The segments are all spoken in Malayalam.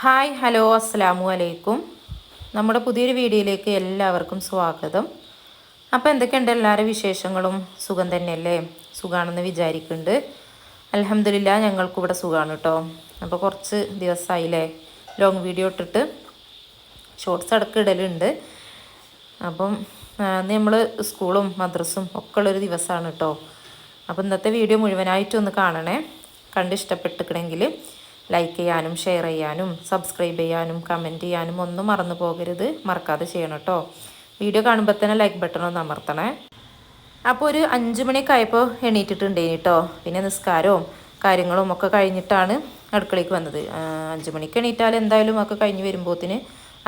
ഹായ് ഹലോ അസ്സാമു അലൈക്കും. നമ്മുടെ പുതിയൊരു വീഡിയോയിലേക്ക് എല്ലാവർക്കും സ്വാഗതം. അപ്പോൾ എന്തൊക്കെയുണ്ട് എല്ലാവരുടെ വിശേഷങ്ങളും? സുഖം തന്നെയല്ലേ? സുഖമാണെന്ന് വിചാരിക്കുന്നുണ്ട്. അലഹമില്ല ഞങ്ങൾക്കും ഇവിടെ സുഖമാണ് കേട്ടോ. അപ്പോൾ കുറച്ച് ദിവസമായില്ലേ? ലോങ് വീഡിയോ ഇട്ടിട്ട് ഷോർട്സ് അടക്കം ഇടലുണ്ട്. അപ്പം നമ്മൾ സ്കൂളും മദ്രസും ഒക്കെ ഉള്ളൊരു ദിവസമാണ് കേട്ടോ. അപ്പോൾ ഇന്നത്തെ വീഡിയോ മുഴുവനായിട്ടൊന്ന് കാണണേ. കണ്ട് ഇഷ്ടപ്പെട്ടിക്കണമെങ്കിൽ ലൈക്ക് ചെയ്യാനും ഷെയർ ചെയ്യാനും സബ്സ്ക്രൈബ് ചെയ്യാനും കമന്റ് ചെയ്യാനും ഒന്നും മറന്നു പോകരുത്. മറക്കാതെ ചെയ്യണം കേട്ടോ വീഡിയോ കാണുമ്പോൾ തന്നെ ലൈക്ക് ബട്ടൺ ഒന്ന് അമർത്തണേ. അപ്പോൾ ഒരു അഞ്ച് മണിയൊക്കെ ആയപ്പോൾ എണീറ്റിട്ടുണ്ടേനി കേട്ടോ പിന്നെ നിസ്കാരവും കാര്യങ്ങളും ഒക്കെ കഴിഞ്ഞിട്ടാണ് അടുക്കളയ്ക്ക് വന്നത്. അഞ്ച് മണിക്ക് എണീറ്റാൽ എന്തായാലും ഒക്കെ കഴിഞ്ഞ് വരുമ്പോത്തിന്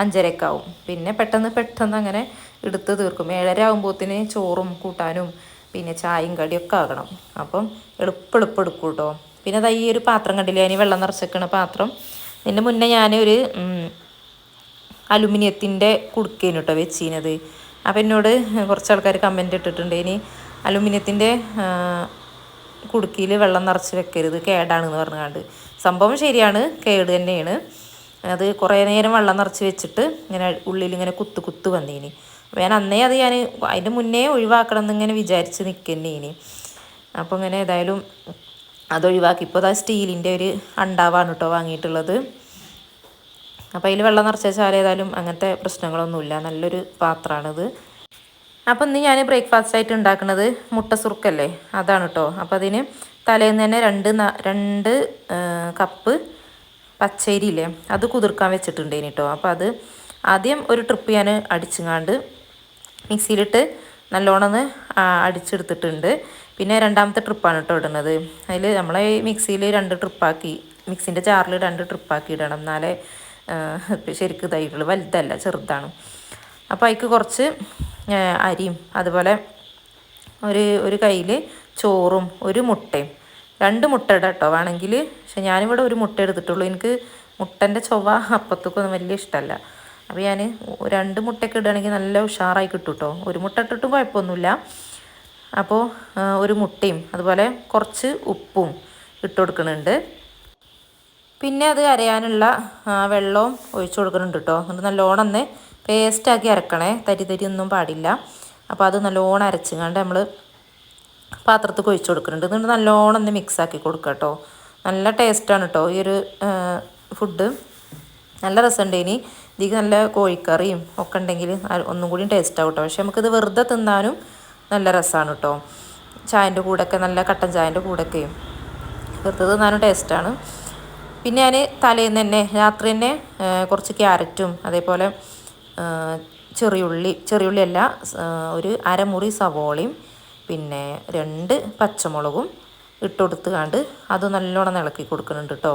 അഞ്ചരക്കാവും. പിന്നെ പെട്ടെന്ന് പെട്ടെന്ന് അങ്ങനെ എടുത്ത് തീർക്കും. ഏഴര ആകുമ്പോത്തിന് ചോറും കൂട്ടാനും പിന്നെ ചായയും കടിയൊക്കെ ആകണം. അപ്പം എളുപ്പെളുപ്പെടുക്കും കേട്ടോ പിന്നെ അതാ ഈ ഒരു പാത്രം കണ്ടില്ലേ? അതിന് വെള്ളം നിറച്ചേക്കണ പാത്രം. ഇതിന്റെ മുന്നേ ഞാനൊരു അലുമിനിയത്തിന്റെ കുടുക്കേനു കേട്ടോ വെച്ചീനത്. അപ്പം എന്നോട് കുറച്ച് ആൾക്കാർ കമന്റ് ഇട്ടിട്ടുണ്ട്. ഇനി അലുമിനിയത്തിന്റെ കുടുക്കിയിൽ വെള്ളം നിറച്ച് വെക്കരുത് കേടാണെന്ന് പറഞ്ഞുകൊണ്ട് സംഭവം ശരിയാണ് കേട് തന്നെയാണ്. അത് കുറേ നേരം വെള്ളം നിറച്ച് വെച്ചിട്ട് ഇങ്ങനെ ഉള്ളിൽ ഇങ്ങനെ കുത്ത് കുത്ത് വന്നീനി. അപ്പോൾ ഞാൻ അന്നേ അത് ഞാൻ അതിന്റെ മുന്നേ ഒഴിവാക്കണം എന്നിങ്ങനെ വിചാരിച്ച് നിൽക്കുന്നേനി അപ്പോൾ ഇങ്ങനെ ഏതായാലും അത് ഒഴിവാക്കി ഇപ്പോൾ അതാ സ്റ്റീലിന്റെ ഒരു അണ്ടാവാണ് കേട്ടോ വാങ്ങിയിട്ടുള്ളത്. അപ്പോൾ അതിൽ വെള്ളം നിറച്ച് വെച്ചാൽ ഏതായാലും അങ്ങനത്തെ പ്രശ്നങ്ങളൊന്നുമില്ല. നല്ലൊരു പാത്രമാണിത്. അപ്പം ഇന്ന് ഞാൻ ബ്രേക്ക്ഫാസ്റ്റ് ആയിട്ട് ഉണ്ടാക്കുന്നത് മുട്ട സുറുക്കല്ലേ അതാണ് കേട്ടോ അപ്പോൾ അതിന് തലേന്ന് തന്നെ രണ്ട് രണ്ട് കപ്പ് പച്ചരിയില്ലേ അത് കുതിർക്കാൻ വെച്ചിട്ടുണ്ടേനി കേട്ടോ അപ്പോൾ അത് ആദ്യം ഒരു ട്രിപ്പ് ഞാൻ അടിച്ചുങ്ങാണ്ട് മിക്സിയിലിട്ട് നല്ലോണം അടിച്ചെടുത്തിട്ടുണ്ട്. പിന്നെ രണ്ടാമത്തെ ട്രിപ്പാണ് കേട്ടോ ഇടുന്നത്. അതിൽ നമ്മളെ ഈ മിക്സിയിൽ രണ്ട് ട്രിപ്പാക്കി മിക്സിന്റെ ചാറിൽ രണ്ട് ട്രിപ്പാക്കി ഇടണം. എന്നാലേ ശരിക്ക് ഇതായിട്ടുള്ളൂ വലുതല്ല ചെറുതാണ്. അപ്പോൾ അതിക്ക് കുറച്ച് അരിയും അതുപോലെ ഒരു ഒരു കയ്യിൽ ചോറും ഒരു മുട്ടയും. രണ്ട് മുട്ട ഇടാം കേട്ടോ. വേണമെങ്കിൽ പക്ഷെ ഞാനിവിടെ ഒരു മുട്ട എടുത്തിട്ടുള്ളൂ. എനിക്ക് മുട്ടന്റെ ചൊവ്വ അപ്പത്തേക്കൊന്നും വലിയ ഇഷ്ടമല്ല. അപ്പോൾ ഞാൻ രണ്ട് മുട്ടയൊക്കെ ഇടുകയാണെങ്കിൽ നല്ല ഉഷാറായി കിട്ടും കേട്ടോ ഒരു മുട്ട ഇട്ടിട്ടും കുഴപ്പമൊന്നുമില്ല. അപ്പോൾ ഒരു മുട്ടയും അതുപോലെ കുറച്ച് ഉപ്പും ഇട്ട് കൊടുക്കുന്നുണ്ട്. പിന്നെ അത് അരയാനുള്ള വെള്ളവും ഒഴിച്ചു കൊടുക്കുന്നുണ്ട് കേട്ടോ എന്നിട്ട് നല്ലോണം ഒന്ന് പേസ്റ്റാക്കി അരക്കണേ. തരി തരി ഒന്നും പാടില്ല. അപ്പോൾ അത് നല്ലോണം അരച്ചുകൊണ്ട് നമ്മൾ പാത്രത്തിൽ ഒഴിച്ചു കൊടുക്കുന്നുണ്ട്. എന്നിട്ട് നല്ലോണം ഒന്ന് മിക്സാക്കി കൊടുക്കുക കേട്ടോ നല്ല ടേസ്റ്റാണ് കേട്ടോ ഈ ഒരു ഫുഡ് നല്ല രസമുണ്ട് ഇനി. ഇതിക്ക് നല്ല കോഴിക്കറിയും ഒക്കെ ഉണ്ടെങ്കിൽ ഒന്നും കൂടി ടേസ്റ്റ് ആവും കേട്ടോ പക്ഷേ നമുക്കിത് വെറുതെ തിന്നാനും നല്ല രസമാണ് കേട്ടോ ചായന്റെ കൂടെയൊക്കെ നല്ല കട്ടൻ ചായന്റെ കൂടെയൊക്കെയും വെറുതെ തിന്നാനും ടേസ്റ്റാണ് പിന്നെ ഞാൻ തലേന്ന് തന്നെ രാത്രി തന്നെ കുറച്ച് ക്യാരറ്റും അതേപോലെ ചെറിയുള്ളി ചെറിയുള്ളി അല്ല ഒരു അരമുറി സവോളയും പിന്നെ രണ്ട് പച്ചമുളകും ഇട്ടുകൊടുത്തുകൊണ്ട് അത് നല്ലോണം ഇളക്കി കൊടുക്കുന്നുണ്ട് കേട്ടോ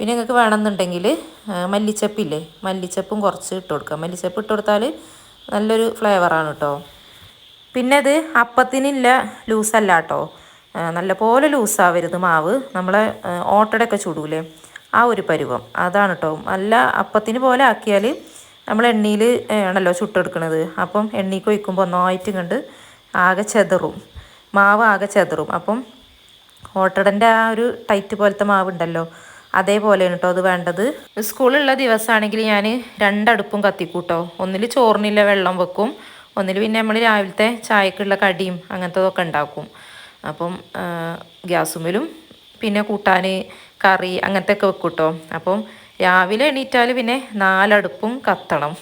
പിന്നെ നിങ്ങൾക്ക് വേണമെന്നുണ്ടെങ്കിൽ മല്ലിച്ചപ്പില്ലേ? മല്ലിച്ചപ്പും കുറച്ച് ഇട്ട് കൊടുക്കുക മല്ലിച്ചപ്പ് ഇട്ട് കൊടുത്താൽ നല്ലൊരു ഫ്ലേവറാണ് കേട്ടോ പിന്നെ അത് അപ്പത്തിനില്ല ലൂസല്ല കേട്ടോ നല്ല പോലെ ലൂസാവരുത് മാവ്. നമ്മളെ ഓട്ടടൊക്കെ ചുടൂലേ? ആ ഒരു പരുവം. അതാണ് കേട്ടോ നല്ല അപ്പത്തിന് പോലെ ആക്കിയാൽ നമ്മൾ എണ്ണയിൽ ആണല്ലോ ചുട്ടെടുക്കണത്. അപ്പം എണ്ണയ്ക്ക് ഒഴിക്കുമ്പോൾ ഒന്നായിട്ട് കണ്ട് ആകെ ചെതറും. മാവ് ആകെ ചെതറും. അപ്പം ഓട്ടടന്റെ ആ ഒരു ടൈറ്റ് പോലത്തെ മാവ് ഉണ്ടല്ലോ അതേപോലെയാണ് കേട്ടോ അത് വേണ്ടത്. സ്കൂളുള്ള ദിവസമാണെങ്കിൽ ഞാൻ രണ്ടടുപ്പും കത്തിക്കൂട്ടോ. ഒന്നിൽ ചോറിനില്ല വെള്ളം വെക്കും. ഒന്നിൽ പിന്നെ നമ്മൾ രാവിലത്തെ ചായക്കുള്ള കടിയും അങ്ങനത്തതൊക്കെ ഉണ്ടാക്കും. അപ്പം ഗ്യാസുമ്മലും പിന്നെ കൂട്ടാൻ കറി അങ്ങനത്തെ ഒക്കെ വെക്കും കേട്ടോ അപ്പം രാവിലെ എണീറ്റാൽ പിന്നെ നാലടുപ്പും കത്തണം.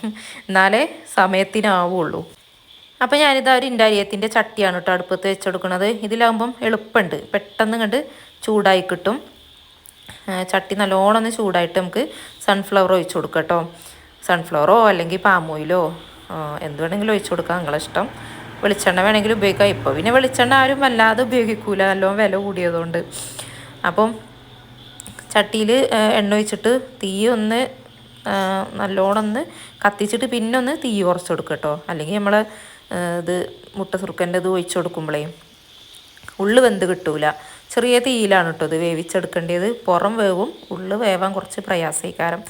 എന്നാലേ സമയത്തിനാവുള്ളൂ. അപ്പോൾ ഞാനിതാ ഒരു ഇൻഡാരിയത്തിന്റെ ചട്ടിയാണ് കേട്ടോ അടുപ്പത്ത് വെച്ചെടുക്കുന്നത് ഇതിലാകുമ്പം എളുപ്പമുണ്ട് പെട്ടെന്ന് കണ്ട് ചൂടായി കിട്ടും. ചട്ടി നല്ലോണം ഒന്ന് ചൂടായിട്ട് നമുക്ക് സൺഫ്ലവർ ഒഴിച്ചു കൊടുക്കാം കേട്ടോ സൺഫ്ലവറോ അല്ലെങ്കിൽ പാമോയിലോ എന്ത് വേണമെങ്കിലും ഒഴിച്ചു കൊടുക്കാം നിങ്ങളെ ഇഷ്ടം. വെളിച്ചെണ്ണ വേണമെങ്കിൽ ഉപയോഗിക്കാം. ഇപ്പോൾ പിന്നെ വെളിച്ചെണ്ണ ആരും വല്ലാതെ ഉപയോഗിക്കൂല നല്ലോണം വില കൂടിയതുകൊണ്ട്. അപ്പം ചട്ടിയിൽ എണ്ണ ഒഴിച്ചിട്ട് തീ ഒന്ന് നല്ലോണം ഒന്ന് കത്തിച്ചിട്ട് പിന്നെ ഒന്ന് തീ കുറച്ച് കൊടുക്കുക കേട്ടോ അല്ലെങ്കിൽ നമ്മൾ ഇത് മുട്ട സുറുക്കന്റെ ഇത് ഒഴിച്ചു കൊടുക്കുമ്പോഴേ ഉള്ളു വെന്ത് കിട്ടൂല. ചെറിയ തീയിലാണ് കേട്ടോ ഇത് വേവിച്ചെടുക്കേണ്ടത്. പുറം വേവും ഉള്ളു വേവാൻ കുറച്ച് പ്രയാസീകാരം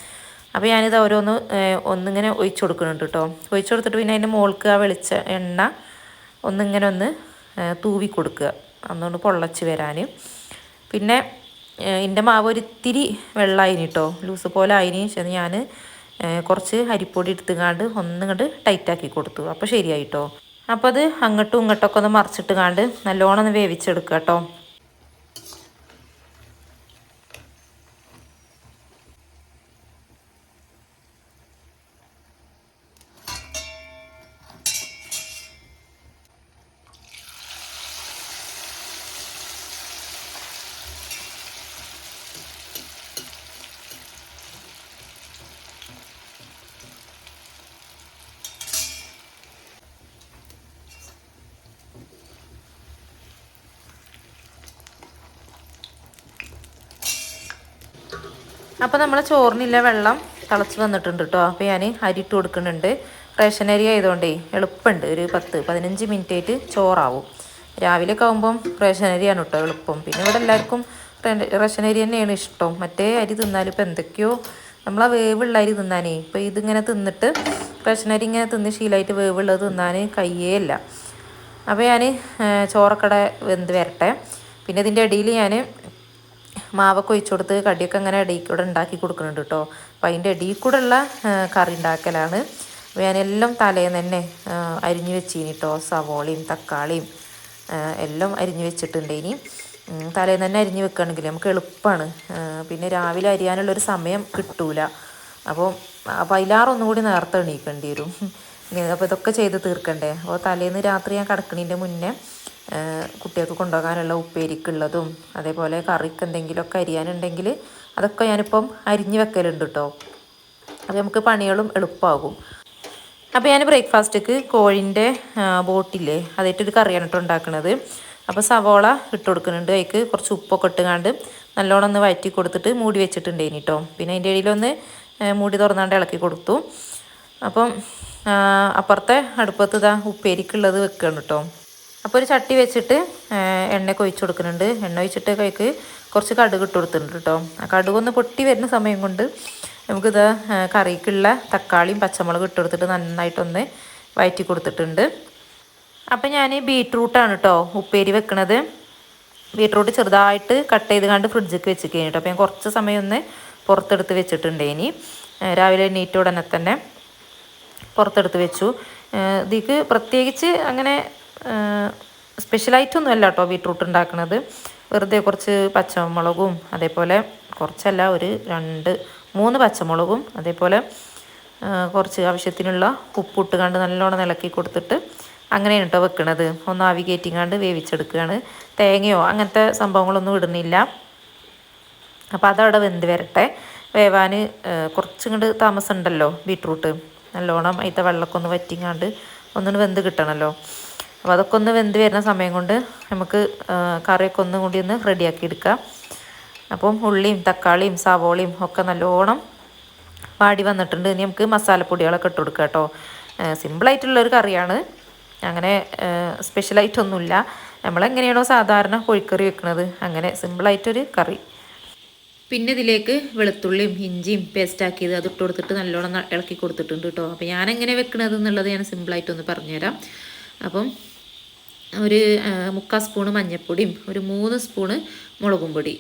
അപ്പോൾ ഞാനിത് ഓരോന്ന് ഒന്നിങ്ങനെ ഒഴിച്ചു കൊടുക്കുന്നുണ്ട് കേട്ടോ. ഒഴിച്ചു കൊടുത്തിട്ട് പിന്നെ അതിന്റെ മുകൾക്ക് ആ വെളിച്ച എണ്ണ ഒന്നിങ്ങനെ ഒന്ന് തൂവി കൊടുക്കുക. അന്നുകൊണ്ട് പൊള്ളച്ച് വരാൻ പിന്നെ എന്റെ മാവ് ഒരിത്തിരി വെള്ളമായിന് കേട്ടോ. ലൂസ് പോലെ ആയിന്. പക്ഷെ ഞാൻ കുറച്ച് അരിപ്പൊടി എടുത്തുകാണ്ട് ഒന്നുകൊണ്ട് ടൈറ്റാക്കി കൊടുത്തു. അപ്പോൾ ശരിയായിട്ടോ അപ്പോൾ അത് അങ്ങോട്ടും ഇങ്ങോട്ടൊക്കെ ഒന്ന് മറിച്ചിട്ട് കാണ്ട് നല്ലോണം ഒന്ന് വേവിച്ചെടുക്കുക കേട്ടോ. അപ്പോൾ നമ്മൾ ചോറിനില്ല വെള്ളം തിളച്ച് വന്നിട്ടുണ്ട് കേട്ടോ അപ്പോൾ ഞാൻ അരി ഇട്ട് കൊടുക്കുന്നുണ്ട്. റേഷൻ അരി ആയതുകൊണ്ടേ എളുപ്പമുണ്ട്. ഒരു പത്ത് പതിനഞ്ച് മിനിറ്റ് ആയിട്ട് ചോറാവും. രാവിലെ ഒക്കെ ആകുമ്പം റേഷൻ അരിയാണ് കേട്ടോ എളുപ്പം. പിന്നെ ഇവിടെ എല്ലാവർക്കും റേഷൻ അരി തന്നെയാണ് ഇഷ്ടം. മറ്റേ അരി തിന്നാലും ഇപ്പം എന്തൊക്കെയോ നമ്മളാ വേവുള്ള അരി തിന്നാനേ. ഇപ്പോൾ ഇതിങ്ങനെ തിന്നിട്ട് റേഷൻ അരി ഇങ്ങനെ തിന്ന് ശീലമായിട്ട് വേവുള്ളത് തിന്നാൻ കയ്യേ ഇല്ല. അപ്പോൾ ഞാൻ ചോറക്കട വെന്ത് വരട്ടെ. പിന്നെ ഇതിന്റെ ഇടയിൽ ഞാൻ മാവൊക്കെ ഒഴിച്ചു കൊടുത്ത് കടിയൊക്കെ അങ്ങനെ ഇടയിൽ കൂടെ ഉണ്ടാക്കി കൊടുക്കുന്നുണ്ട് കേട്ടോ. അപ്പം അതിന്റെ ഇടയിൽ കൂടെ ഉള്ള കറി ഉണ്ടാക്കലാണ്. അപ്പോൾ ഞാനെല്ലാം തലേന്ന് തന്നെ അരിഞ്ഞു വെച്ചിനി കേട്ടോ സവോളയും തക്കാളിയും എല്ലാം അരിഞ്ഞു വെച്ചിട്ടുണ്ട് ഇനി. തലേന്ന് തന്നെ അരിഞ്ഞു വെക്കുകയാണെങ്കിൽ നമുക്ക് എളുപ്പമാണ് പിന്നെ രാവിലെ അരിയാനുള്ളൊരു സമയം കിട്ടൂല. അപ്പോൾ അപ്പോൾ ഒന്നുകൂടി കൂടി നേരത്തെ എണീക്കേണ്ടി വരും. അപ്പോൾ ഇതൊക്കെ ചെയ്ത് തീർക്കണ്ടേ? അപ്പോൾ തലേന്ന് രാത്രി ഞാൻ കിടക്കണതിന്റെ മുന്നേ കുട്ടികൾക്ക് കൊണ്ടുപോകാനുള്ള ഉപ്പേരിക്കുള്ളതും അതേപോലെ കറിക്ക് എന്തെങ്കിലുമൊക്കെ അരിയാനുണ്ടെങ്കിൽ അതൊക്കെ ഞാനിപ്പം അരിഞ്ഞ് വെക്കലുണ്ട് കേട്ടോ അപ്പോൾ നമുക്ക് പണികളും എളുപ്പമാകും അപ്പോൾ ഞാൻ ബ്രേക്ക്ഫാസ്റ്റ്ക്ക് കോഴിന്റെ ബോട്ടില്ലേ അതായിട്ടൊരു കറിയാണ് കേട്ടോ ഉണ്ടാക്കുന്നത് അപ്പോൾ സവോള ഇട്ട് കൊടുക്കുന്നുണ്ട്. അതിക്ക് കുറച്ച് ഉപ്പൊക്കെ ഇട്ടുകാണ്ട് നല്ലോണം ഒന്ന് വഴറ്റി കൊടുത്തിട്ട് മൂടി വെച്ചിട്ടുണ്ടേനി കേട്ടോ പിന്നെ അതിന്റെ ഇടയിലൊന്ന് മൂടി തുറന്നാണ്ട് ഇളക്കി കൊടുത്തു. അപ്പം അപ്പുറത്തെ അടുപ്പത്ത് ഇതാ ഉപ്പേരിക്കുള്ളത് വെക്കുകയാണ് കേട്ടോ അപ്പോൾ ഒരു ചട്ടി വെച്ചിട്ട് എണ്ണ ഒഴിച്ച് കൊടുക്കുന്നുണ്ട്. എണ്ണ ഒഴിച്ചിട്ട് കൈക്ക് കുറച്ച് കടുക് ഇട്ട് കൊടുത്തിട്ടുണ്ട് കേട്ടോ ആ കടുകൊന്ന് പൊട്ടി വരുന്ന സമയം കൊണ്ട് നമുക്കിത് കറിക്കുള്ള തക്കാളിയും പച്ചമുളക് ഇട്ട് കൊടുത്തിട്ട് നന്നായിട്ടൊന്ന് വയറ്റി കൊടുത്തിട്ടുണ്ട്. അപ്പം ഞാൻ ബീട്രൂട്ടാണ് കേട്ടോ ഉപ്പേരി വെക്കണത്. ബീട്രൂട്ട് ചെറുതായിട്ട് കട്ട് ചെയ്ത് കണ്ട് ഫ്രിഡ്ജിക്ക് വെച്ച് കഴിഞ്ഞിട്ടോ അപ്പോൾ ഞാൻ കുറച്ച് സമയം ഒന്ന് പുറത്തെടുത്ത് വെച്ചിട്ടുണ്ട് ഇനി രാവിലെ എണീറ്റ ഉടനെ തന്നെ പുറത്തെടുത്ത് വെച്ചു. ഇതിക്ക് പ്രത്യേകിച്ച് അങ്ങനെ സ്പെഷ്യലായിട്ടൊന്നും അല്ല കേട്ടോ ബീട്രൂട്ട് ഉണ്ടാക്കുന്നത് വെറുതെ കുറച്ച് പച്ചമുളകും അതേപോലെ കുറച്ചല്ല ഒരു രണ്ട് മൂന്ന് പച്ചമുളകും അതേപോലെ കുറച്ച് ആവശ്യത്തിനുള്ള ഉപ്പിട്ട് കണ്ട് നല്ലോണം ഇളക്കി കൊടുത്തിട്ട് അങ്ങനെയാണ് കേട്ടോ വെക്കുന്നത് ഒന്ന് ആവി കയറ്റിങ്ങാണ്ട് വേവിച്ചെടുക്കുകയാണ്. തേങ്ങയോ അങ്ങനത്തെ സംഭവങ്ങളൊന്നും ഇടുന്നില്ല. അപ്പോൾ അതവിടെ വെന്ത് വരട്ടെ. വേവാൻ കുറച്ചും കൂടെ താമസമുണ്ടല്ലോ ബീട്രൂട്ട് നല്ലോണം അതിന്റെ വെള്ളമൊക്കെ ഒന്ന് വറ്റിങ്ങാണ്ട് ഒന്നുകൂടി വെന്ത് കിട്ടണമല്ലോ അപ്പോൾ അതൊക്കെ ഒന്ന് വെന്ത് വരുന്ന സമയം കൊണ്ട് നമുക്ക് കറിയൊക്കെ ഒന്നും കൂടി ഒന്ന് റെഡിയാക്കി എടുക്കാം. അപ്പം ഉള്ളിയും തക്കാളിയും സവോളയും ഒക്കെ നല്ലോണം വാടി വന്നിട്ടുണ്ട്. ഇനി നമുക്ക് മസാലപ്പൊടികളൊക്കെ ഇട്ട് കൊടുക്കാം കേട്ടോ. സിമ്പിളായിട്ടുള്ളൊരു കറിയാണ്. അങ്ങനെ സ്പെഷ്യലായിട്ടൊന്നുമില്ല നമ്മളെങ്ങനെയാണോ സാധാരണ കോഴിക്കറി വെക്കുന്നത്. അങ്ങനെ സിമ്പിളായിട്ടൊരു കറി. പിന്നെ ഇതിലേക്ക് വെളുത്തുള്ളിയും ഇഞ്ചിയും പേസ്റ്റാക്കിയത് അത് ഇട്ട് കൊടുത്തിട്ട് നല്ലോണം ഇളക്കി കൊടുത്തിട്ടുണ്ട് കേട്ടോ. അപ്പോൾ ഞാൻ എങ്ങനെ വെക്കണത് എന്നുള്ളത് ഞാൻ സിമ്പിളായിട്ടൊന്ന് പറഞ്ഞുതരാം. അപ്പം ഒരു മുക്കാൽ സ്പൂണ് മഞ്ഞൾപ്പൊടിയും ഒരു മൂന്ന് സ്പൂണ് മുളകും പൊടി.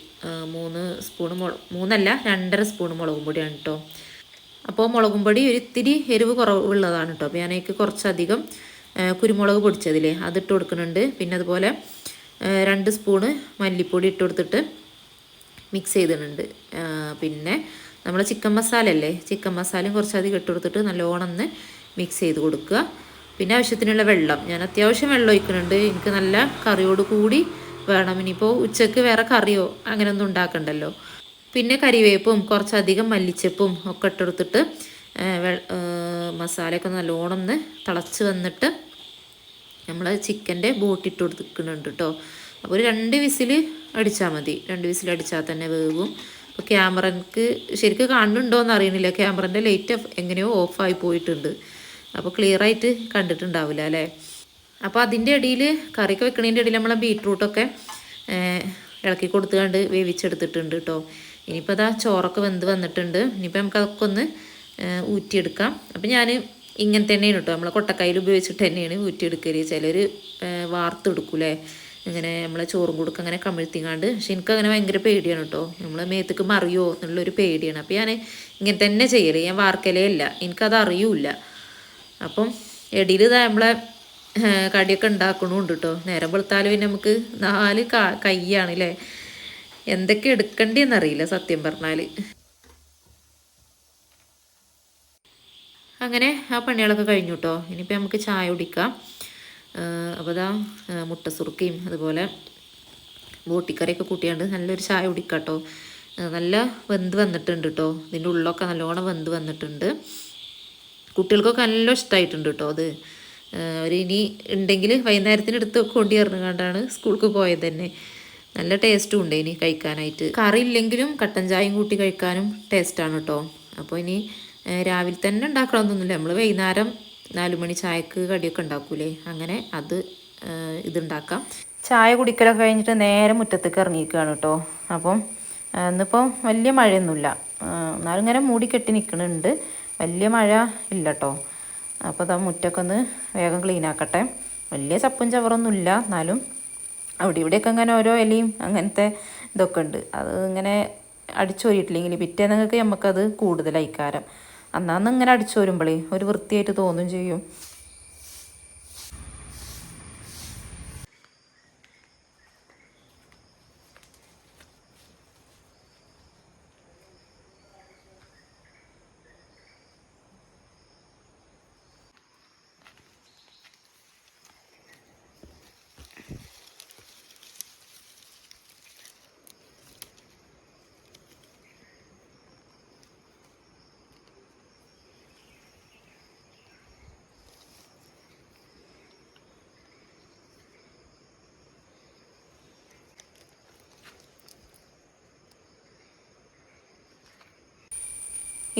മൂന്ന് സ്പൂണ് മുള മൂന്നല്ല രണ്ടര സ്പൂണ് മുളകും പൊടിയാണ് കേട്ടോ അപ്പോൾ മുളകും പൊടി ഒരു ഇത്തിരി എരിവ് കുറവുള്ളതാണ് കേട്ടോ അപ്പോൾ ഞാനേക്ക് കുറച്ചധികം കുരുമുളക് പൊടിച്ചതില്ലേ അതിട്ട് കൊടുക്കുന്നുണ്ട്. പിന്നെ അതുപോലെ രണ്ട് സ്പൂണ് മല്ലിപ്പൊടി ഇട്ട് കൊടുത്തിട്ട് മിക്സ് ചെയ്തിട്ടുണ്ട്. പിന്നെ നമ്മൾ ചിക്കൻ മസാല അല്ലേ ചിക്കൻ മസാലയും കുറച്ചധികം ഇട്ട് കൊടുത്തിട്ട് നല്ലോണം മിക്സ് ചെയ്ത് കൊടുക്കുക. പിന്നെ ആവശ്യത്തിനുള്ള വെള്ളം. ഞാൻ അത്യാവശ്യം വെള്ളം ഒഴിക്കുന്നുണ്ട്. എനിക്ക് നല്ല കറിയോട് കൂടി വേണം. ഇനിയിപ്പോൾ ഉച്ചയ്ക്ക് വേറെ കറിയോ അങ്ങനെയൊന്നും ഉണ്ടാക്കണ്ടല്ലോ. പിന്നെ കറിവേപ്പും കുറച്ചധികം മല്ലിച്ചപ്പും ഒക്കെ ഇട്ടെടുത്തിട്ട് മസാലയൊക്കെ നല്ലോണം ഒന്ന് തിളച്ച് വന്നിട്ട് നമ്മൾ ചിക്കന്റെ ബോട്ടിട്ട് കൊടുക്കുന്നുണ്ട് കേട്ടോ അപ്പോൾ ഒരു രണ്ട് വിസിൽ അടിച്ചാൽ മതി. രണ്ട് വിസിൽ അടിച്ചാൽ തന്നെ വേവും. അപ്പോൾ ക്യാമറക്ക് ശരിക്കും കാണുന്നുണ്ടോ എന്ന് അറിയണില്ല ക്യാമറന്റെ ലൈറ്റ് എങ്ങനെയോ ഓഫായി പോയിട്ടുണ്ട്. അപ്പോൾ ക്ലിയർ ആയിട്ട് കണ്ടിട്ടുണ്ടാവില്ല അല്ലേ? അപ്പോൾ അതിന്റെ ഇടയിൽ കറിയൊക്കെ വെക്കണതിന്റെ ഇടയിൽ നമ്മളെ ബീട്രൂട്ടൊക്കെ ഇളക്കി കൊടുത്തുകൊണ്ട് വേവിച്ചെടുത്തിട്ടുണ്ട് കേട്ടോ ഇനിയിപ്പോൾ അതാ ചോറൊക്കെ വെന്ത് വന്നിട്ടുണ്ട്. ഇനിയിപ്പോൾ നമുക്ക് അതൊക്കെ ഒന്ന് ഊറ്റിയെടുക്കാം. അപ്പം ഞാൻ ഇങ്ങനെ തന്നെയാണ് കേട്ടോ നമ്മളെ കൊട്ടക്കയിൽ ഉപയോഗിച്ചിട്ട് തന്നെയാണ് ഊറ്റിയെടുക്കൽ. ചിലർ വാർത്തെടുക്കൂലേ? ഇങ്ങനെ നമ്മളെ ചോറും കൊടുക്കുക അങ്ങനെ കമിഴ്ത്തിങ്ങാണ്ട്. പക്ഷെ എനിക്കങ്ങനെ ഭയങ്കര പേടിയാണ് കേട്ടോ നമ്മൾ മേത്തേക്ക് മറിയോ എന്നുള്ളൊരു പേടിയാണ്. അപ്പോൾ ഞാൻ ഇങ്ങനെ തന്നെ ചെയ്യൽ. ഞാൻ വാർക്കലേ അല്ല. എനിക്കത് അറിയൂല അപ്പം എടിയിൽ നമ്മളെ കടിയൊക്കെ ഉണ്ടാക്കണമുണ്ട് കേട്ടോ നേരം വെളുത്താലും പിന്നെ നമുക്ക് നാല് കയ്യാണ് അല്ലേ എന്തൊക്കെ എടുക്കണ്ടേന്നറിയില്ല സത്യം പറഞ്ഞാൽ അങ്ങനെ ആ പണികളൊക്കെ കഴിഞ്ഞു കേട്ടോ ഇനിയിപ്പോൾ നമുക്ക് ചായ കുടിക്കാം. അപ്പോൾ അതാ മുട്ട സുറുക്കയും അതുപോലെ ബോട്ടിക്കറിയൊക്കെ കൂട്ടിയാണ്ട് നല്ലൊരു ചായ കുടിക്കാം കേട്ടോ നല്ല വെന്ത് വന്നിട്ടുണ്ട് കേട്ടോ ഇതിന്റെ ഉള്ളൊക്കെ നല്ലോണം വെന്ത് വന്നിട്ടുണ്ട്. കുട്ടികൾക്കൊക്കെ നല്ല ഇഷ്ടമായിട്ടുണ്ട് കേട്ടോ അത്. അവർ ഇനി ഉണ്ടെങ്കിൽ വൈകുന്നേരത്തിന് എടുത്ത് കൊണ്ടു വരണം കണ്ടാണ് സ്കൂൾക്ക് പോയത് തന്നെ. നല്ല ടേസ്റ്റും ഉണ്ട് ഇനി കഴിക്കാനായിട്ട്. കറി ഇല്ലെങ്കിലും കട്ടൻ ചായയും കൂട്ടി കഴിക്കാനും ടേസ്റ്റാണ് കേട്ടോ അപ്പോൾ ഇനി രാവിലെ തന്നെ ഉണ്ടാക്കണമെന്നൊന്നുമില്ല. നമ്മൾ വൈകുന്നേരം നാലുമണി ചായക്ക് കടിയൊക്കെ ഉണ്ടാക്കൂലേ? അങ്ങനെ അത് ഇതുണ്ടാക്കാം. ചായ കുടിക്കലൊക്കെ കഴിഞ്ഞിട്ട് നേരെ മുറ്റത്തേക്ക് ഇറങ്ങിയിരിക്കുകയാണ് കേട്ടോ അപ്പം ഇന്നിപ്പോൾ വലിയ മഴയൊന്നുമില്ല. എന്നാലും ഇങ്ങനെ മൂടിക്കെട്ടി നിൽക്കുന്നുണ്ട്. വലിയ മഴ ഇല്ല കേട്ടോ അപ്പോൾ അതാ മുറ്റൊക്കെ ഒന്ന് വേഗം ക്ലീൻ ആക്കട്ടെ. വലിയ ചപ്പും ചവറൊന്നും ഇല്ല എന്നാലും അവിടെ ഇവിടെയൊക്കെ അങ്ങനെ ഓരോ ഇലയും അങ്ങനത്തെ ഇതൊക്കെ ഉണ്ട്. അത് ഇങ്ങനെ അടിച്ചോരിയിട്ടില്ലെങ്കിൽ പിറ്റേന്നങ്ങൾക്ക് നമുക്കത് കൂടുതലായിക്കാരം അന്നാന്ന് ഇങ്ങനെ അടിച്ചോരുമ്പോഴേ ഒരു വൃത്തിയായിട്ട് തോന്നും ചെയ്യും.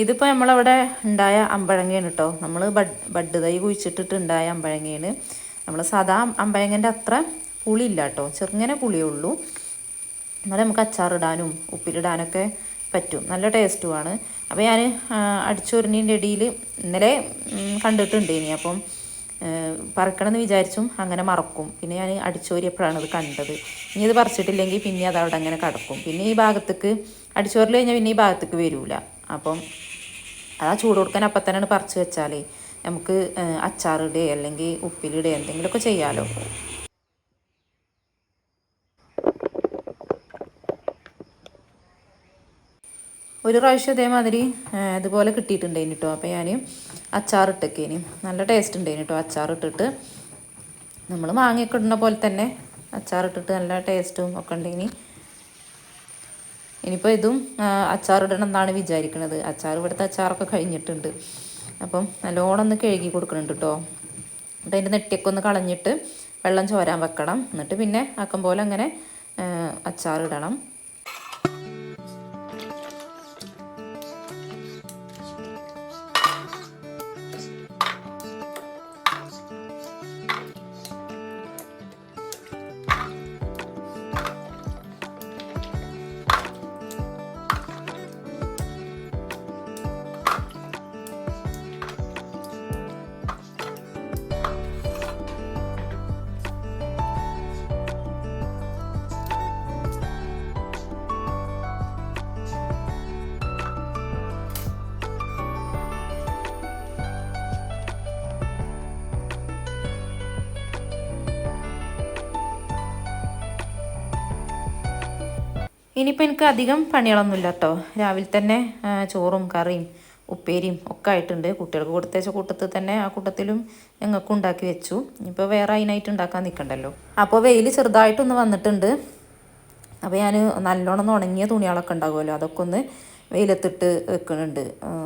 ഇതിപ്പോൾ നമ്മളവിടെ ഉണ്ടായ അമ്പഴങ്ങയാണ് കേട്ടോ നമ്മൾ ബഡ് ബഡ് തൈ കുഴിച്ചിട്ടിട്ടുണ്ടായ അമ്പഴങ്ങയാണ്. നമ്മൾ സാധാ അമ്പഴങ്ങന്റെ അത്ര പുളിയില്ല കേട്ടോ ചെറുങ്ങനെ പുളിയുള്ളൂ എന്നാലും നമുക്ക് അച്ചാറിടാനും ഉപ്പിലിടാനൊക്കെ പറ്റും. നല്ല ടേസ്റ്റുമാണ് അപ്പോൾ ഞാൻ അടിച്ചൊരിഞ്ഞിന്റെ ഇടയിൽ ഇന്നലെ കണ്ടിട്ടുണ്ട് ഇനി അപ്പം പറക്കണമെന്ന് വിചാരിച്ചും അങ്ങനെ മറക്കും. പിന്നെ ഞാൻ അടിച്ചോരിയപ്പോഴാണ് അത് കണ്ടത്. ഇനി ഇത് പറിച്ചിട്ടില്ലെങ്കിൽ പിന്നെ അത് അവിടെ അങ്ങനെ കിടക്കും. പിന്നെ ഈ ഭാഗത്തേക്ക് അടിച്ചോറിൽ കഴിഞ്ഞാൽ പിന്നെ ഈ ഭാഗത്തേക്ക് വരില്ല അപ്പം അത് ആ ചൂട് കൊടുക്കാൻ അപ്പം തന്നെയാണ് പറിച്ച് വെച്ചാലേ. നമുക്ക് അച്ചാറിടുക അല്ലെങ്കിൽ ഉപ്പിലിടുക എന്തെങ്കിലുമൊക്കെ ചെയ്യാമല്ലോ ഒരു പ്രാവശ്യം അതേമാതിരി ഇതുപോലെ കിട്ടിയിട്ടുണ്ടായിന് കേട്ടോ അപ്പോൾ ഞാൻ അച്ചാറിട്ടൊക്കേനി നല്ല ടേസ്റ്റ് ഉണ്ടായിന് കേട്ടോ അച്ചാറിട്ടിട്ട് നമ്മൾ മാങ്ങയൊക്കെ ഇടുന്ന പോലെ തന്നെ അച്ചാറിട്ടിട്ട് നല്ല ടേസ്റ്റും ഒക്കെ ഉണ്ടായിനി. ഇനിയിപ്പോൾ ഇതും അച്ചാറിടണം എന്നാണ് വിചാരിക്കുന്നത് അച്ചാർ ഇവിടുത്തെ അച്ചാറൊക്കെ കഴിഞ്ഞിട്ടുണ്ട്. അപ്പം നല്ലോണം ഒന്ന് കഴുകി കൊടുക്കുന്നുണ്ട് കേട്ടോ എന്നിട്ട് അതിന്റെ നെട്ടിയൊക്കെ ഒന്ന് കളഞ്ഞിട്ട് വെള്ളം ചോരാൻ വെക്കണം. എന്നിട്ട് പിന്നെ ആക്കം പോലെ അങ്ങനെ അച്ചാറിടണം. ഇനിയിപ്പോൾ എനിക്ക് അധികം പണികളൊന്നുമില്ല കേട്ടോ രാവിലെ തന്നെ ചോറും കറിയും ഉപ്പേരിയും ഒക്കെ ആയിട്ടുണ്ട്. കുട്ടികൾക്ക് കൊടുത്തേച്ച കൂട്ടത്തിൽ തന്നെ ആ കൂട്ടത്തിലും ഞങ്ങൾക്കും ഉണ്ടാക്കി വെച്ചു. ഇനിയിപ്പോൾ വേറെ അതിനായിട്ട് ഉണ്ടാക്കാൻ നിൽക്കണ്ടല്ലോ. അപ്പോൾ വെയിൽ ചെറുതായിട്ടൊന്ന് വന്നിട്ടുണ്ട്. അപ്പോൾ ഞാൻ നല്ലോണം ഉണങ്ങിയ തുണികളൊക്കെ ഉണ്ടാകുമല്ലോ അതൊക്കെ ഒന്ന് വെയിലത്തിട്ട് വെക്കുന്നുണ്ട്.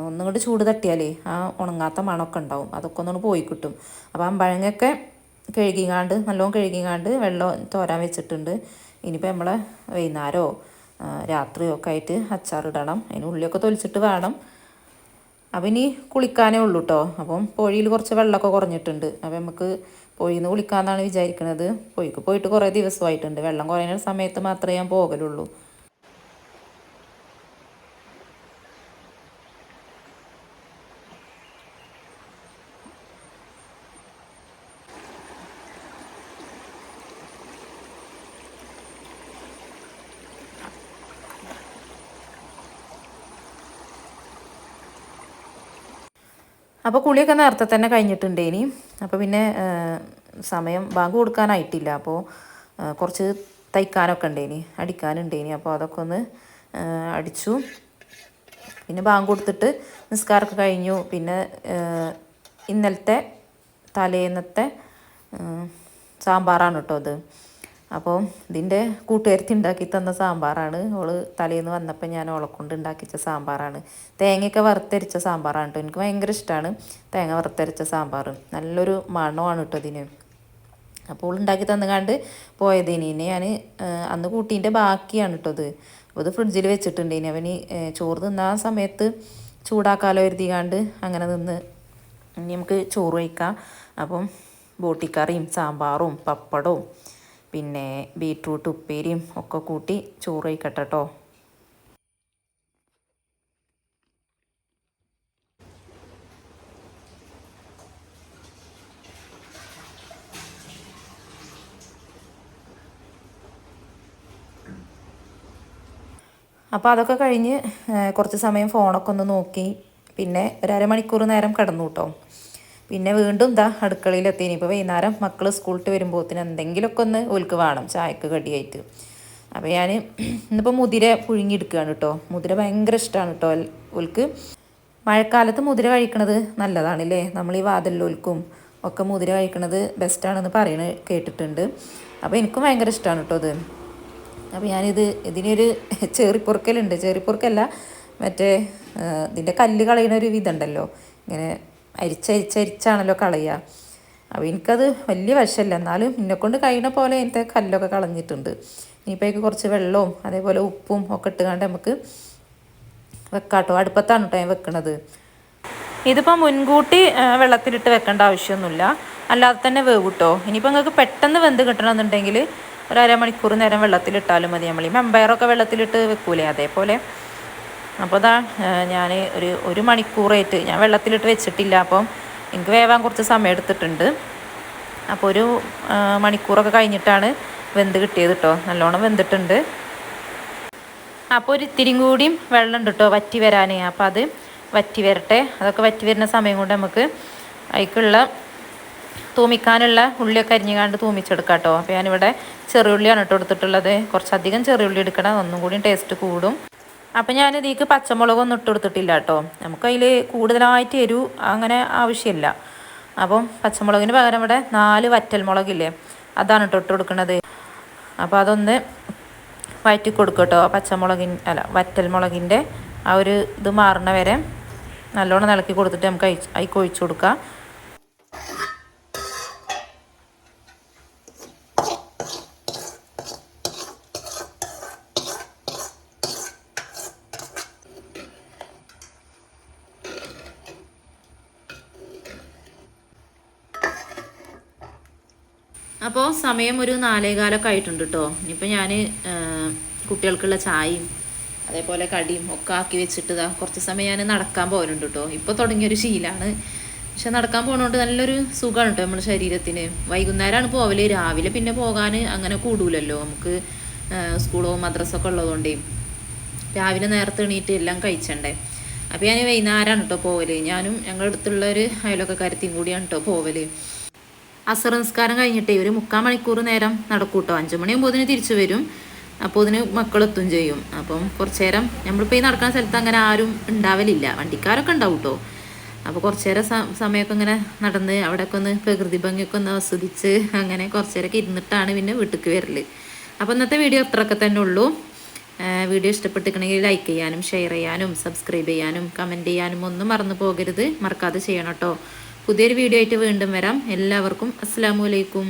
ഒന്നുകൊണ്ട് ചൂട് തട്ടിയാലേ ആ ഉണങ്ങാത്ത മണമൊക്കെ ഉണ്ടാവും. അതൊക്കെ ഒന്നുകൊണ്ട് പോയി കിട്ടും. അപ്പോൾ അമ്പഴങ്ങയൊക്കെ കഴുകിങ്ങാണ്ട് നല്ലോണം കഴുകിങ്ങാണ്ട് വെള്ളം തോരാൻ വെച്ചിട്ടുണ്ട്. ഇനിയിപ്പോൾ നമ്മളെ വൈകുന്നേരമോ ആ, രാത്രിയോ ഒക്കെ ആയിട്ട് അച്ചാറിടണം. അതിന് ഉള്ളിയൊക്കെ തൊലിച്ചിട്ട് വേണം. അപ്പം ഇനി കുളിക്കാനേ ഉള്ളൂ കേട്ടോ അപ്പം പൊഴിയിൽ കുറച്ച് വെള്ളമൊക്കെ കുറഞ്ഞിട്ടുണ്ട്. അപ്പം നമുക്ക് പൊഴിയിൽ നിന്ന് കുളിക്കാമെന്നാണ് വിചാരിക്കുന്നത് പൊഴിക്ക് പോയിട്ട് കുറേ ദിവസമായിട്ടുണ്ട്. വെള്ളം കുറയുന്ന സമയത്ത് മാത്രമേ ഞാൻ പോകലുള്ളൂ. അപ്പോൾ കുളിയൊക്കെ നേരത്തെ തന്നെ കഴിഞ്ഞിട്ടുണ്ട് ഇനി. അപ്പോൾ പിന്നെ സമയം ബാങ്ക് കൊടുക്കാനായിട്ടില്ല. അപ്പോൾ കുറച്ച് തയ്ക്കാനൊക്കെ ഉണ്ടേനി അടിക്കാനുണ്ടേനി അപ്പോൾ അതൊക്കെ ഒന്ന് അടിച്ചു. പിന്നെ ബാങ്ക് കൊടുത്തിട്ട് നിസ്കാരമൊക്കെ കഴിഞ്ഞു. പിന്നെ ഇന്നലത്തെ തലേന്നത്തെ സാമ്പാറാണ് കേട്ടോ ഇത് അപ്പോൾ ഇതിന്റെ കൂട്ടുകാരത്തി ഉണ്ടാക്കി തന്ന സാമ്പാറാണ്. ഓൾ തലേന്ന് വന്നപ്പോൾ ഞാൻ ഓളക്കൊണ്ട് കൊണ്ട് ഉണ്ടാക്കിച്ച സാമ്പാറാണ്. തേങ്ങയൊക്കെ വറുത്തരിച്ച സാമ്പാറാണ് കേട്ടോ. എനിക്ക് ഭയങ്കര ഇഷ്ടമാണ് തേങ്ങ വറുത്തരച്ച സാമ്പാർ. നല്ലൊരു മണമാണ് കേട്ടോ ഇതിന്. അപ്പോൾ ഉണ്ടാക്കി തന്നുകാണ്ട് പോയതിന്. ഇനി ഞാൻ അന്ന് കൂട്ടീന്റെ ബാക്കിയാണ് കേട്ടോ അത് അപ്പോൾ ഇത് ഫ്രിഡ്ജിൽ വെച്ചിട്ടുണ്ട് ഇനി അവന് ചോറ് തിന്നാ സമയത്ത് ചൂടാക്കാലോ കരുതികാണ്ട് അങ്ങനെ നിന്ന് ഇനി നമുക്ക് ചോറ് വയ്ക്കാം അപ്പം ബോട്ടിക്കറിയും സാമ്പാറും പപ്പടവും പിന്നെ ബീട്രൂട്ട് ഉപ്പേരിയും ഒക്കെ കൂട്ടി ചോറ് വയ്ക്കട്ടെ കേട്ടോ അപ്പോൾ അതൊക്കെ കഴിഞ്ഞ് കുറച്ച് സമയം ഫോണൊക്കെ ഒന്ന് നോക്കി. പിന്നെ ഒരു അരമണിക്കൂർ നേരം കിടന്നു കേട്ടോ. പിന്നെ വീണ്ടും ഇതാ അടുക്കളയിലെത്തി ഇനിയിപ്പോൾ വൈകുന്നേരം മക്കൾ സ്കൂളിട്ട് വരുമ്പോഴത്തിന് എന്തെങ്കിലുമൊക്കെ ഒന്ന് ഓൽക്ക് വേണം ചായക്ക് കടിയായിട്ട്. അപ്പോൾ ഞാൻ ഇന്നിപ്പോൾ മുതിര പുഴുങ്ങിയെടുക്കുകയാണ് കേട്ടോ മുതിര ഭയങ്കര ഇഷ്ടമാണ് കേട്ടോ ഓൽക്ക് മഴക്കാലത്ത് മുതിര കഴിക്കണത് നല്ലതാണ് നല്ലതാണല്ലേ? നമ്മൾ ഈ വാതല്ലോൽക്കും ഒക്കെ മുതിര കഴിക്കണത് ബെസ്റ്റാണെന്ന് പറയണത് കേട്ടിട്ടുണ്ട്. അപ്പോൾ എനിക്കും ഭയങ്കര ഇഷ്ടമാണ് കേട്ടോ അത് അപ്പോൾ ഞാനിത് ഇതിനൊരു ചേറിപ്പൊറുക്കലുണ്ട്. ചേറിപ്പൊറുക്കല്ല മറ്റേ ഇതിന്റെ കല്ല് കളയുന്ന ഒരു വിധമുണ്ടല്ലോ ഇങ്ങനെ അരിച്ചരിച്ചരിച്ചാണല്ലോ കളയുക. അപ്പോൾ എനിക്കത് വലിയ വശമല്ല. എന്നാലും എന്നെക്കൊണ്ട് കഴിയണ പോലെ അതിന്റെ കല്ലൊക്കെ കളഞ്ഞിട്ടുണ്ട്. ഇനിയിപ്പോൾ അതിലേക്ക് കുറച്ച് വെള്ളവും അതേപോലെ ഉപ്പും ഒക്കെ ഇട്ടുകൊണ്ട് നമുക്ക് വെക്കാട്ടോ. അടുപ്പത്താണ് കേട്ടോ ഞാൻ വെക്കണത്. ഇതിപ്പോൾ മുൻകൂട്ടി വെള്ളത്തിലിട്ട് വെക്കേണ്ട ആവശ്യമൊന്നുമില്ല. അല്ലാതെ തന്നെ വേവ് കിട്ടോ ഇനിയിപ്പോൾ നിങ്ങൾക്ക് പെട്ടെന്ന് വെന്ത് കിട്ടണമെന്നുണ്ടെങ്കിൽ ഒരു അരമണിക്കൂർ നേരം വെള്ളത്തിലിട്ടാലും മതി. നമ്മൾ ഈ മെമ്പയറൊക്കെ വെള്ളത്തിലിട്ട് വെക്കൂലേ? അതേപോലെ അപ്പോൾ ഇതാ ഞാൻ ഒരു ഒരു മണിക്കൂറായിട്ട് ഞാൻ വെള്ളത്തിലിട്ട് വെച്ചിട്ടില്ല. അപ്പം എനിക്ക് വേവാൻ കുറച്ച് സമയം എടുത്തിട്ടുണ്ട്. അപ്പോൾ ഒരു മണിക്കൂറൊക്കെ കഴിഞ്ഞിട്ടാണ് വെന്ത് കിട്ടിയത് കേട്ടോ നല്ലോണം വെന്തിട്ടുണ്ട്. അപ്പോൾ ഒരു ഇത്തിരിയും കൂടിയും വെള്ളം ഉണ്ട് കേട്ടോ വറ്റി വരാൻ അപ്പോൾ അത് വറ്റി വരട്ടെ. അതൊക്കെ വറ്റി വരുന്ന സമയം കൊണ്ട് നമുക്ക് അതിക്കുള്ള തൂമിക്കാനുള്ള ഉള്ളിയൊക്കെ അരിഞ്ഞുകാണ്ട് തൂമിച്ചെടുക്കാം കേട്ടോ അപ്പോൾ ഞാനിവിടെ ചെറിയുള്ളിയാണ് കേട്ടോ എടുത്തിട്ടുള്ളത്. കുറച്ചധികം ചെറിയുള്ളി എടുക്കണം. ഒന്നും കൂടി ടേസ്റ്റ് കൂടും. അപ്പോൾ ഞാൻ ഇതിലേക്ക് പച്ചമുളകൊന്നും ഇട്ട് കൊടുത്തിട്ടില്ല കേട്ടോ. നമുക്കതിൽ കൂടുതലായിട്ട് എരു അങ്ങനെ ആവശ്യമില്ല. അപ്പം പച്ചമുളകിന് പകരം ഇവിടെ നാല് വറ്റൽ മുളകില്ലേ അതാണ് ഇട്ട് കൊടുക്കുന്നത് അപ്പോൾ അതൊന്ന് വയറ്റി കൊടുക്കും കേട്ടോ. പച്ചമുളകിൻ അല്ല വറ്റൽ മുളകിന്റെ ആ ഒരു ഇത് മാറണ വരെ നല്ലോണം ഇളക്കി കൊടുത്തിട്ട് നമുക്ക് അയച്ച് ഒഴിച്ചു കൊടുക്കാം. അപ്പോൾ സമയം ഒരു നാലേകാലൊക്കെ ആയിട്ടുണ്ട് കേട്ടോ ഇനിയിപ്പോൾ ഞാൻ കുട്ടികൾക്കുള്ള ചായയും അതേപോലെ കടിയും ഒക്കെ ആക്കി വെച്ചിട്ട് കുറച്ച് സമയം ഞാൻ നടക്കാൻ പോകുന്നുണ്ട് കേട്ടോ ഇപ്പോൾ തുടങ്ങിയൊരു ശീലമാണ് പക്ഷെ നടക്കാൻ പോകുന്നതുകൊണ്ട് നല്ലൊരു സുഖമാണ് കേട്ടോ നമ്മുടെ ശരീരത്തിന്. വൈകുന്നേരമാണ് പോവൽ രാവിലെ പിന്നെ പോകാൻ അങ്ങനെ കൂടൂലല്ലോ. നമുക്ക് സ്കൂളോ മദ്രസൊക്കെ ഉള്ളതുകൊണ്ടേ. രാവിലെ നേരത്തെ എണീറ്റ് എല്ലാം കഴിച്ചണ്ടേ. അപ്പോൾ ഞാൻ വൈകുന്നേരമാണ് കേട്ടോ പോവൽ. ഞാനും ഞങ്ങളുടെ അടുത്തുള്ള ഒരു അയലൊക്കെ കൂടിയാണ് കേട്ടോ പോവൽ. അസർ കഴിഞ്ഞിട്ടേ ഒരു മുക്കാൽ മണിക്കൂർ നേരം നടക്കൂട്ടോ. അഞ്ചു മണിയാകുമ്പോൾ ഇതിന് തിരിച്ചു വരും. അപ്പോൾ ഇതിന് മക്കളെത്തും ചെയ്യും. അപ്പം കുറച്ച് നേരം നമ്മളിപ്പോൾ ഈ നടക്കുന്ന സ്ഥലത്ത് അങ്ങനെ ആരും ഉണ്ടാവലില്ല. വണ്ടിക്കാരൊക്കെ ഉണ്ടാവും കേട്ടോ അപ്പോൾ കുറച്ച് നേരം സമയമൊക്കെ ഇങ്ങനെ നടന്ന് അവിടെയൊക്കെ ഒന്ന് പ്രകൃതി ഭംഗിയൊക്കെ ഒന്ന് ആസ്വദിച്ച് അങ്ങനെ കുറച്ച് നേരമൊക്കെ ഇരുന്നിട്ടാണ് പിന്നെ വീട്ടിലേക്ക് വരൽ. അപ്പോൾ ഇന്നത്തെ വീഡിയോ അത്രയൊക്കെ തന്നെ ഉള്ളൂ. വീഡിയോ ഇഷ്ടപ്പെട്ടിരിക്കണമെങ്കിൽ ലൈക്ക് ചെയ്യാനും ഷെയർ ചെയ്യാനും സബ്സ്ക്രൈബ് ചെയ്യാനും കമന്റ് ചെയ്യാനും ഒന്നും മറന്നു പോകരുത്. മറക്കാതെ ചെയ്യണം കേട്ടോ പുതിയൊരു വീഡിയോ ആയിട്ട് വീണ്ടും വരാം. എല്ലാവർക്കും അസ്സാമലൈക്കും